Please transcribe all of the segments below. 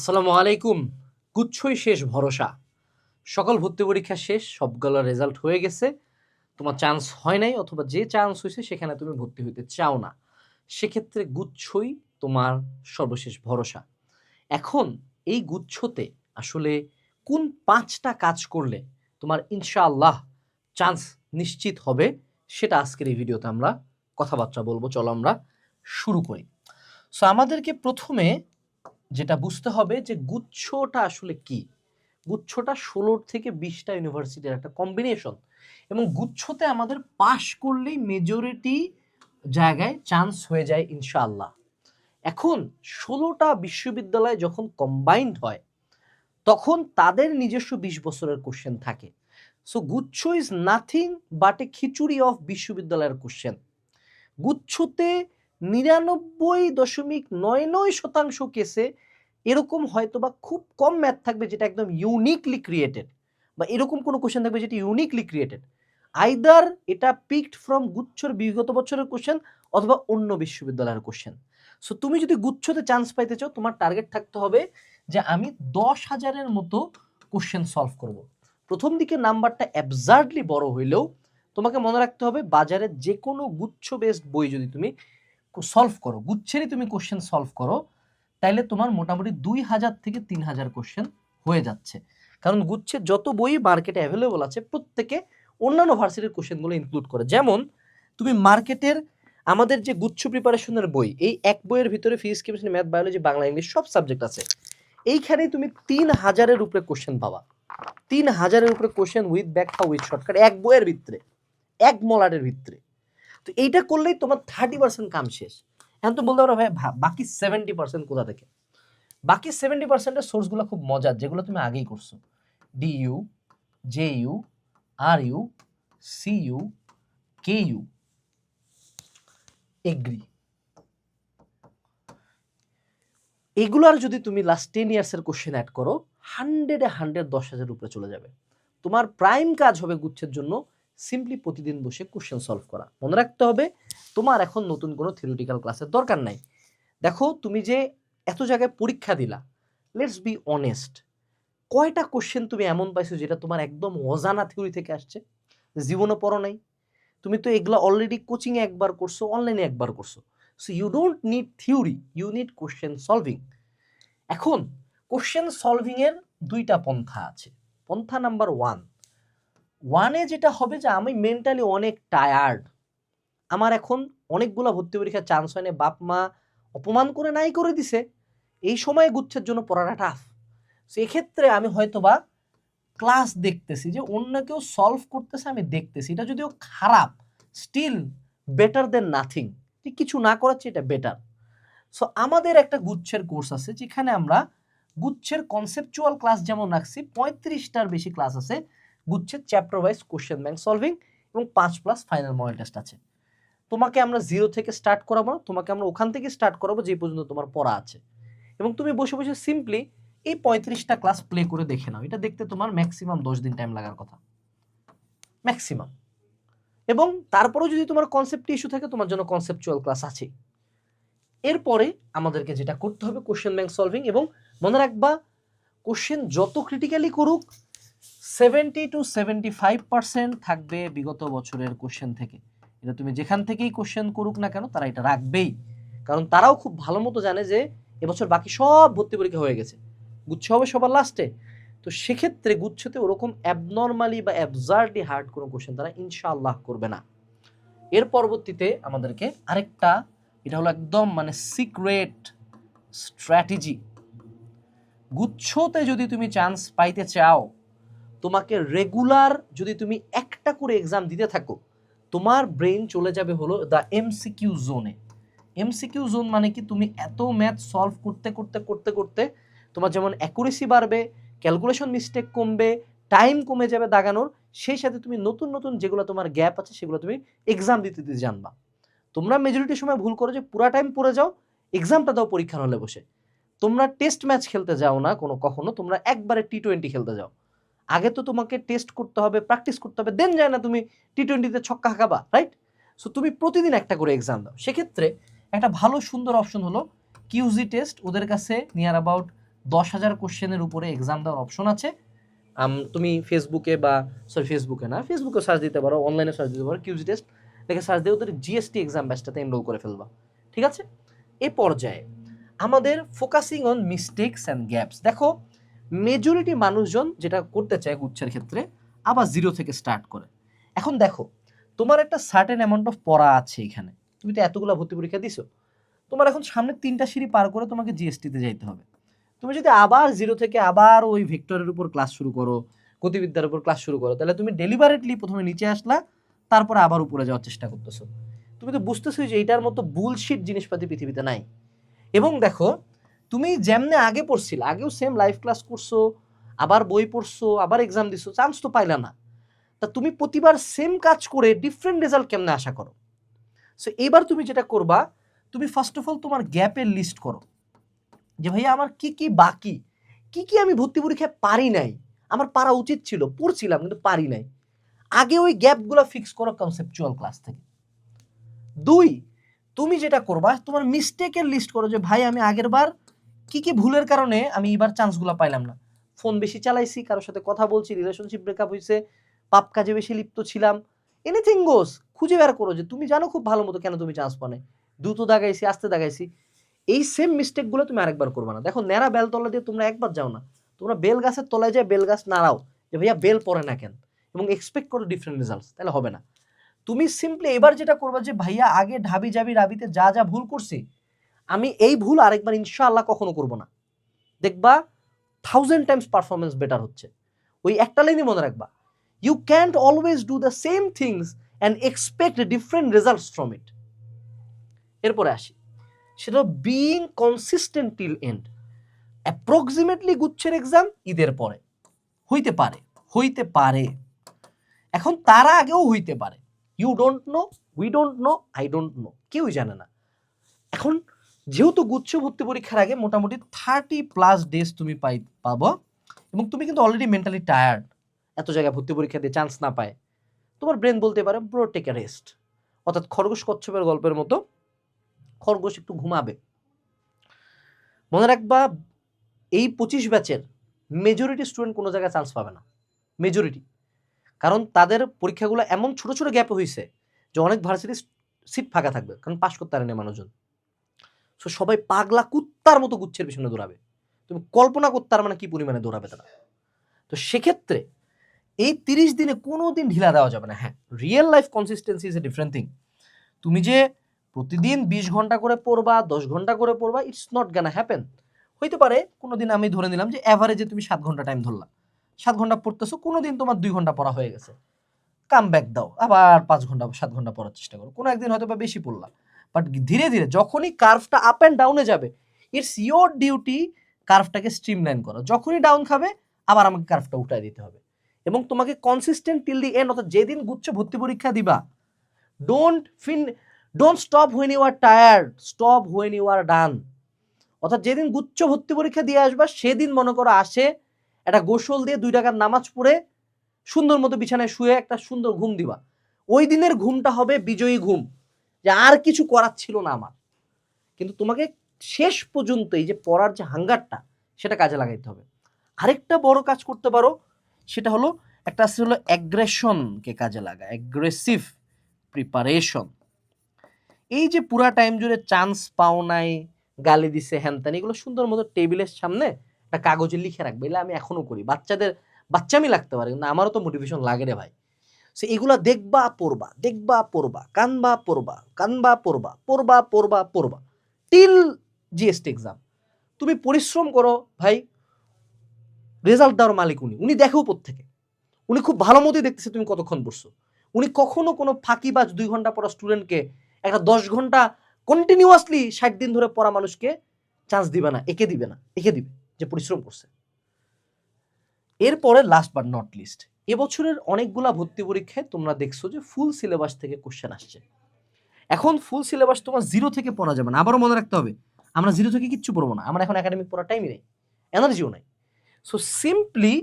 আসসালামু আলাইকুম। গুচ্ছই শেষ ভরসা। সকল ভর্তি পরীক্ষা শেষ সবগুলোর রেজাল্ট হয়ে গেছে। তোমার চান্স হয় নাই অথবা যে চান্স হয়েছে, সেখানে তুমি ভর্তি হইতে চাও না। সেক্ষেত্রে গুচ্ছই তোমার সর্বশেষ ভরসা। এখন এই গুচ্ছতে আসলে কোন পাঁচটা কাজ করলে তোমার ইনশাআল্লাহ চান্স নিশ্চিত হবে, সেটা আজকের এই ভিডিওতে আমরা কথাবার্তা বলব। চলো আমরা শুরু করি। সো আমাদেরকে প্রথমে যেটা বুঝতে হবে যে গুচ্ছটা আসলে কি? গুচ্ছটা ষোলোর থেকে বিশটা ইউনিভার্সিটির একটা কম্বিনেশন এবং গুচ্ছতে আমাদের পাশ করলেই মেজরিটি জায়গায় চান্স হয়ে যায় ইনশাআল্লাহ। এখন ষোলোটা বিশ্ববিদ্যালয় যখন কম্বাইন্ড হয়, তখন তাদের নিজস্ব বিশ বছরের কোশ্চেন থাকে। সো গুচ্ছ is nothing but a khichuri of বিশ্ববিদ্যালয়ের কোশ্চেন গুচ্ছতে নিরানব্বই দশমিক নয় নয় শতাংশ কেসে এরকম হয়তো বা খুব কম ম্যাথ থাকবে যেটা একদম ইউনিকলি ক্রিয়েটেড বা এরকম কোনো কোশ্চেন থাকবে যেটা ইউনিকলি ক্রিয়েটেড আইদার এটা পিকড ফ্রম গুচ্ছর বিগত বছরের কোশ্চেন অথবা অন্য বিশ্ববিদ্যালয়ের কোশ্চেন সো তুমি যদি গুচ্ছতে চান্স পাইতে চাও, তোমার টার্গেট থাকতে হবে যে আমি দশ হাজারের মতো কোশ্চেন সলভ করব। প্রথম দিকে নাম্বারটা অ্যাবজার্ডলি বড় হইলেও তোমাকে মনে রাখতে হবে বাজারে যে কোনো গুচ্ছ বেসড বই যদি তুমি সলভ করো। গুচ্ছেরই তুমি কোশ্চেন সলভ করো, তাইলে তোমার মোটামুটি দুই হাজার থেকে তিন হাজার কোশ্চেন হয়ে যাচ্ছে। কারণ গুচ্ছের যত বই মার্কেটে অ্যাভেলেবল আছে, প্রত্যেকে অন্যান্য ভার্সিটির কোশ্চেনগুলো ইনক্লুড করে। যেমন, তুমি মার্কেটের আমাদের যে গুচ্ছ প্রিপারেশনের বই, এই এক বইয়ের ভিতরে physics chemistry math biology Bangla English সব সাবজেক্ট আছে। এইখানেই তুমি তিন হাজারের উপরে কোশ্চেন পাবা। তিন হাজারের উপরে কোশ্চেন উইথ ব্যাখ্যা উইথ শর্টকাট এক বইয়ের ভিতরে, এক মলারের ভিতরে। তো এইটা করলেই তোমার থার্টি পার্সেন্ট কাম শেষ। এখন তো বলতে পারো ভাই বাকি সেভেন্টি পার্সেন্ট কোথা থেকে? বাকি সেভেন্টি পার্সেন্টের সোর্সগুলো খুব মজার, যেগুলো তুমি আগেই করছ। D U J U R U C U K U agri. এগুলার যদি তুমি লাস্ট টেন ইয়ার্সের কোশ্চেন অ্যাড করো হান্ড্রেডে হান্ড্রেড দশ হাজার উপরে চলে যাবে। তোমার প্রাইম কাজ হবে গুচ্ছের জন্য সিম্পলি প্রতিদিন বসে কোশ্চেন সলভ করা। মনে রাখতে হবে, তোমার এখন নতুন কোনো থিওরিটিক্যাল ক্লাসের দরকার নাই। দেখো, তুমি যে এত জায়গায় পরীক্ষা দিলা লেটস বি অনেস্ট কয়টা কোশ্চেন তুমি এমন পাইছো যেটা তোমার একদম অজানা থিওরি থেকে আসছে? জীবনও পড়ো নাই। তুমি তো এগুলো অলরেডি কোচিংয়ে একবার করছ অনলাইনে একবার করছ। So you don't need theory you need question solving এখন কোশ্চেন সলভিংয়ের দুইটা পন্থা আছে। পন্থা নাম্বার ওয়ান ওয়ানে যেটা হবে যে আমি মেন্টালি অনেক টায়ার্ড আমার এখন অনেকগুলো ভর্তি পরীক্ষার চান্স হয়নি, বাপ মা অপমান করে নাই করে দিছে। এই সময় গুচ্ছের জন্য পড়াটা টাফ সেক্ষেত্রে আমি হয়তোবা ক্লাস দেখতেছি যে অন্য কেউ সলভ করতেছে, আমি দেখতেছি। এটা যদিও খারাপ স্টিল বেটার দেন নাথিং কিছু না করাচ্ছে এটা বেটার সো আমাদের একটা গুচ্ছের কোর্স আছে, যেখানে আমরা গুচ্ছের কনসেপচুয়াল ক্লাস যেমন রাখছি, পঁয়ত্রিশটার বেশি ক্লাস আছে। গুচ্ছের chapter wise question bank solving এবং পাঁচ প্লাস ফাইনাল মডেল টেস্ট আছে। তোমাকে আমরা জিরো থেকে স্টার্ট করাবো না, তোমাকে আমরা ওখান থেকে স্টার্ট করাবো যে পর্যন্ত তোমার পড়া আছে। এবং তুমি বসে বসে সিম্পলি এই পঁয়ত্রিশটা ক্লাস প্লে করে দেখে নাও, এটা দেখতে তোমার ম্যাক্সিমাম দশ দিন টাইম লাগার কথা। ম্যাক্সিমাম। এবং তারপরেও যদি তোমার কনসেপ্ট ইস্যু থাকে, তোমার জন্য কনসেপচুয়াল ক্লাস আছে। এরপরে আমাদেরকে যেটা করতে হবে কোশ্চেন ব্যাংক সলভিং এবং মনে রাখবা, কোশ্চেন যত ক্রিটিক্যালি করুক seventy two seventy five percent থাকবে বিগত বছরের কোশ্চেন থেকে। এটা তুমি যেখান থেকেই কোশ্চেন করুক না কেন, তারা এটা রাখবেই। কারণ তারাও খুব ভালো মতো জানে যে, এবছর বাকি সব ভর্তি পরীক্ষা হয়ে গেছে। গুচ্ছ হবে সবার লাস্টে তো সেক্ষেত্রে গুচ্ছতে ওরকম অ্যাবনর্মালি বা অ্যাবজার্ডলি হার্ড কোনো কোশ্চেন তারা ইনশাআল্লাহ করবে না। এর পরবর্তীতে আমাদেরকে আরেকটা, এটা হলো একদম মানে সিক্রেট স্ট্র্যাটেজি গুচ্ছতে যদি তুমি চান্স পাইতে চাও তোমাকে রেগুলার যদি তুমি একটা করে এক্সাম দিতে থাকো, তোমার ব্রেন চলে যাবে হলো দ্য এমসিকিউ জোনে এমসিকিউ জোন মানে কি? তুমি এত ম্যাথ সলভ করতে করতে করতে করতে তোমার যেমন অ্যাকুরেসি বাড়বে ক্যালকুলেশন মিস্টেক কমবে টাইম কমে যাবে দাগানোর, সেই সাথে তুমি নতুন নতুন যেগুলো তোমার গ্যাপ আছে সেগুলো তুমি এক্সাম দিতে দিতে জানবা। তোমরা মেজরিটি সময় ভুল করো যে পুরা টাইম পড়ে যাও এক্সামটা দাও পরীক্ষার হলে বসে। তোমরা টেস্ট ম্যাচ খেলতে যাও না কোনো, কখনো। তোমরা একবারে টি টোয়েন্টি খেলতে যাও। আগে তো তোমাকে টেস্ট করতে হবে প্র্যাকটিস করতে হবে দেন যায় না তুমি টি টোয়েন্টিতে ছক্কা হাঁকাবা রাইট সো তুমি প্রতিদিন একটা করে এক্সাম দাও। সেক্ষেত্রে একটা ভালো সুন্দর অপশন হলো কিউজি টেস্ট ওদের কাছে নিয়ার অ্যাবাউট দশ হাজার কোশ্চেনের উপরে এক্সাম দেওয়ার অপশন আছে। তুমি ফেসবুকে বা সরি ফেসবুকে না ফেসবুকে সার্চ দিতে পারো অনলাইনে সার্চ দিতে পারো কিউজি টেস্ট দেখে সার্চ দিয়ে ওদের জিএসটি এক্সাম ব্যাচটাতে এনরোল করে ফেলবা, ঠিক আছে? এ পর্যায়ে আমাদের focusing on mistakes and gaps দেখো মেজরিটি মানুষজন যেটা করতে চায় গুচ্ছের ক্ষেত্রে, আবার জিরো থেকে স্টার্ট করে। এখন দেখো, তোমার একটা সার্টেন অ্যামাউন্ট অফ পড়া আছে এখানে। তুমি তো এতগুলো ভর্তি পরীক্ষা দিছো। তোমার এখন সামনে তিনটা সিঁড়ি পার করে তোমাকে জিএসটিতে যাইতে হবে। তুমি যদি আবার জিরো থেকে আবার ওই ভেক্টরের উপর ক্লাস শুরু করো, গতিবিদ্যার উপর ক্লাস শুরু করো, তাহলে তুমি ডেলিভারেটলি প্রথমে নিচে আসলা, তারপরে আবার উপরে যাওয়ার চেষ্টা করতেছো। তুমি তো বুঝতেছো যে এটার মতো বুলশিট জিনিসপাতি পৃথিবীতে নাই। এবং দেখো তুমি যেমনে আগে পড়ছিল, আগেও সেম লাইভ ক্লাস করছ, আবার বই পড়ছো, আবার এক্সাম দিছো চান্স তো পাইলা না। তা তুমি প্রতিবার সেম কাজ করে ডিফারেন্ট রেজাল্ট কেমনে আশা করো? সো এবার তুমি যেটা করবা, তুমি ফার্স্ট অফ অল তোমার গ্যাপের লিস্ট করো। যে ভাইয়া, আমার কি কি বাকি? কি কি আমি ভর্তি পরীক্ষায় পারি নাই? আমার পারা উচিত ছিল, পড়ছিলাম, কিন্তু পারি নাই। আগে ওই গ্যাপগুলো ফিক্স করো কনসেপচুয়াল ক্লাস থেকে। দুই, তুমি যেটা করবা, তোমার মিস্টেকের লিস্ট করো যে, ভাই, আমি আগের বার কি কি ভুলের কারণে আমি এবার চান্সগুলো পাইলাম না? ফোন বেশি চালাইছি, কারোর সাথে কথা বলছি রিলেশনশিপ ব্রেকআপ হয়েছে পাপ কাজে বেশি লিপ্ত ছিলাম। এনিথিং গোস খুঁজে বের করো যে তুমি জানো খুব ভালো মতো কেন তুমি চান্স পাও নাই দ্রুত দাগাইছি, আস্তে দাগাইছি। এই সেম মিস্টেকগুলো তুমি আরেকবার করবে না। দেখো, ন্যাড়া বেল তলা দিয়ে তোমরা একবার যাও না। তোমরা বেল গাছের তলায় যায় বেল গাছ নাড়াও যে ভাইয়া বেল পড়ে না কেন? এবং এক্সপেক্ট করো ডিফারেন্ট রেজাল্টস তাহলে হবে না। তুমি সিম্পলি এবার যেটা করবে যে ভাইয়া আগে ঢাবি জাবি রাবিতে যা যা ভুল করছি আমি এই ভুল আরেকবার ইনশাআল্লাহ কখনো করব না। দেখবা থাউজেন্ড টাইমস পারফরমেন্স বেটার হচ্ছে। ওই একটা লাইনই মনে রাখবা। You can't always do the same things and expect different results from it এরপরে আসি। সেটা being consistent till end approximately গুচ্ছের exam ঈদের পরে। হইতে পারে। হইতে পারে। এখন তারা আগেও হইতে পারে। You don't know we don't know I don't know কেউই জানে না। এখন যেহেতু গুচ্ছ ভর্তি পরীক্ষার আগে মোটামুটি থার্টি প্লাস ডেজ তুমি পাই, পাবো। এবং তুমি কিন্তু অলরেডি মেন্টালি টায়ার্ড এত জায়গায় ভর্তি পরীক্ষা দিয়ে চান্স না পায়। তোমার ব্রেন বলতে পারে ব্রো টেক এ রেস্ট অর্থাৎ খরগোশ কচ্ছপের গল্পের মতো খরগোশ একটু ঘুমাবে। মনে রাখবা, এই পঁচিশ ব্যাচের মেজরিটি স্টুডেন্ট কোনো জায়গায় চান্স পাবে না। মেজরিটি কারণ তাদের পরীক্ষাগুলো এমন ছোট ছোট গ্যাপে হয়েছে যে অনেক ভার্সিটি সিট ফাঁকা থাকবে। কারণ পাশ করতে পারেনি মানুষজন। সো সবাই পাগলা কুত্তার মতো গুচ্ছের পিছনে দৌড়াবে। তুমি কল্পনা করতে পারবে না কি পরিমাণে দৌড়াবে তারা? তো সেক্ষেত্রে এই তিরিশ দিনে কোনো দিন ঢিলা দেওয়া যাবে না। হ্যাঁ real life consistency is a different thing তুমি যে প্রতিদিন বিশ ঘণ্টা করে পড়বা, দশ ঘণ্টা করে পড়বা ইটস নট গানা হ্যাপেন হইতে পারে কোনো দিন আমি ধরে নিলাম যে অ্যাভারেজে তুমি সাত ঘণ্টা টাইম ধরলা। সাত ঘণ্টা পড়তেছো কোনো দিন তোমার দুই ঘণ্টা পড়া হয়ে গেছে। কাম ব্যাক দাও, আবার পাঁচ ঘণ্টা, সাত ঘণ্টা পড়ার চেষ্টা করো। কোনো একদিন হয়তো বা বেশি পড়লা। বাট ধীরে ধীরে যখনই কার্ভটা আপ অ্যান্ড ডাউনে যাবে ইটস ইয়োর ডিউটি কার্ভটাকে স্ট্রিমলাইন করো। যখনই ডাউন খাবে, আবার আমাকে কার্ভটা উঠায় দিতে হবে। এবং তোমাকে কনসিস্টেন্ট টিল দি এন্ড অর্থাৎ যেদিন গুচ্ছ ভর্তি পরীক্ষা দিবা don't fin don't stop when you are tired stop when you are done অর্থাৎ যেদিন গুচ্ছ ভর্তি পরীক্ষা দিয়ে আসবা, সেদিন মনে করো আসে একটা গোসল দিয়ে দুই টাকার নামাজ পড়ে, সুন্দর মতো বিছানায় শুয়ে একটা সুন্দর ঘুম দিবা। ওই দিনের ঘুমটা হবে বিজয়ী ঘুম। যে আর কিছু করার ছিল না আমার। কিন্তু তোমাকে শেষ পর্যন্ত এই যে পড়ার যে হাঙ্গারটা, সেটা কাজে লাগাইতে হবে। আরেকটা বড় কাজ করতে পারো, সেটা হলো একটা আছে হলো অ্যাগ্রেশনকে কাজে লাগা অ্যাগ্রেসিভ প্রিপারেশন এই যে পুরা টাইম জুড়ে চান্স পাও নাই, গালি দিছে হ্যানত্যান এগুলো সুন্দর মতো টেবিলের সামনে একটা কাগজে লিখে রাখবে। এগুলো আমি এখনও করি। বাচ্চাদের বাচ্চামি লাগতে পারে, কিন্তু আমারও তো মোটিভেশন লাগে রে ভাই। সে এগুলা দেখবা, পড়বা দেখবা, পড়বা, কানবা পড়বা কানবা, পড়বা পড়বা পড়বা পড়বা। টিল জিএসটি এক্সাম তুমি পরিশ্রম করো, ভাই রেজাল্ট দেওয়ার মালিক উনি। উনি দেখে দেখেও থেকে উনি খুব ভালো মতোই দেখতেছে তুমি কতক্ষণ পড়ছো। উনি কখনো কোনো ফাঁকিবাজ দুই ঘণ্টা পড়া স্টুডেন্টকে একটা দশ ঘণ্টা কন্টিনিউয়াসলি ষাট দিন ধরে পড়া মানুষকে চান্স দিবে না, একে দিবে না, একে দিবে যে পরিশ্রম করছে। এরপরে লাস্ট বাট নট লিস্ট এবছরের অনেকগুলা ভর্তি পরীক্ষায় তোমরা দেখছ যে ফুল সিলেবাস থেকে কোশ্চেন আসছে। এখন ফুল সিলেবাস তোমার জিরো থেকে পড়া যাবে না, আবারও মনে রাখতে হবে, আমরা জিরো থেকে কিচ্ছু পড়ব না, আমরা এখন একাডেমিক পড়ার টাইমই নেই এনার্জিও নাই। সো সিম্পলি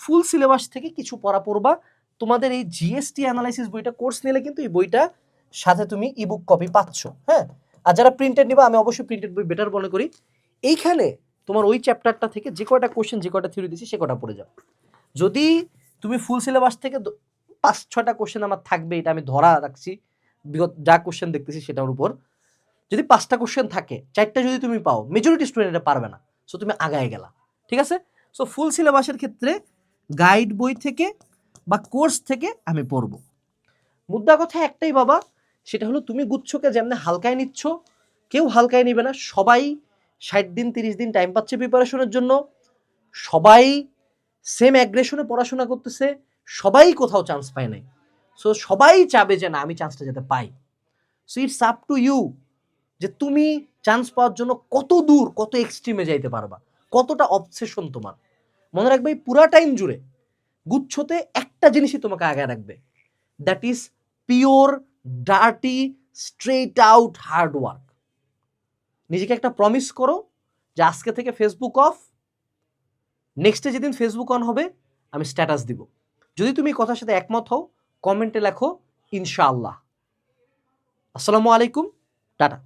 ফুল সিলেবাস থেকে কিছু পড়া পড়বা, তোমাদের এই জিএসটি অ্যানালাইসিস বইটা কোর্স নিলে কিন্তু এই বইটা সাথে তুমি ইবুক কপি পাচ্ছ হ্যাঁ? আর যারা প্রিন্টেড নিবা, আমি অবশ্যই প্রিন্টেড বই বেটার মনে করি। এইখানে তোমার ওই চ্যাপ্টারটা থেকে যে কয়টা কোশ্চেন যে কয়টা থিওরি দিছি, সে কটা পড়ে যাও। যদি তুমি ফুল সিলেবাস থেকে পাঁচ ছটা কোশ্চেন আমার থাকবে, এটা আমি ধরা রাখছি। বিগত যা কোশ্চেন দেখতেছি সেটার উপর। যদি পাঁচটা কোশ্চেন থাকে, চারটা যদি তুমি পাও মেজরিটি স্টুডেন্ট এটা পারবে না। সো তুমি আগায় গেলা। ঠিক আছে? সো ফুল সিলেবাসের ক্ষেত্রে গাইড বই থেকে বা কোর্স থেকে আমি পড়ব। মুদ্রা কথা একটাই বাবা, সেটা হলো তুমি গুচ্ছকে যেমন হালকায় নিচ্ছ, কেউ হালকায় নিবে না। সবাই ষাট দিন, তিরিশ দিন টাইম পাচ্ছে প্রিপারেশনের জন্য। সবাই সেম অ্যাগ্রেশনে পড়াশোনা করতেছে, সবাই কোথাও চান্স পায় নাই। সো সবাই চাবে যে, না, আমি চান্সটা যাতে পাই। So it's up to you যে, তুমি চান্স পাওয়ার জন্য কত দূর, কত এক্সট্রিমে যাইতে পারবা। কতটা অবসেশন তোমার। মনে রাখবে পুরা টাইম জুড়ে গুচ্ছতে একটা জিনিসই তোমাকে আগে রাখবে। That is pure dirty straight out hard work নিজেকে একটা প্রমিস করো যে, আজকে থেকে ফেসবুক অফ নেক্সটে যেদিন ফেসবুক অন হবে, আমি স্ট্যাটাস দিব। যদি তুমি কথার সাথে একমত হও কমেন্টে লেখো, ইনশাআল্লাহ। আসসালামু আলাইকুম, টাটা।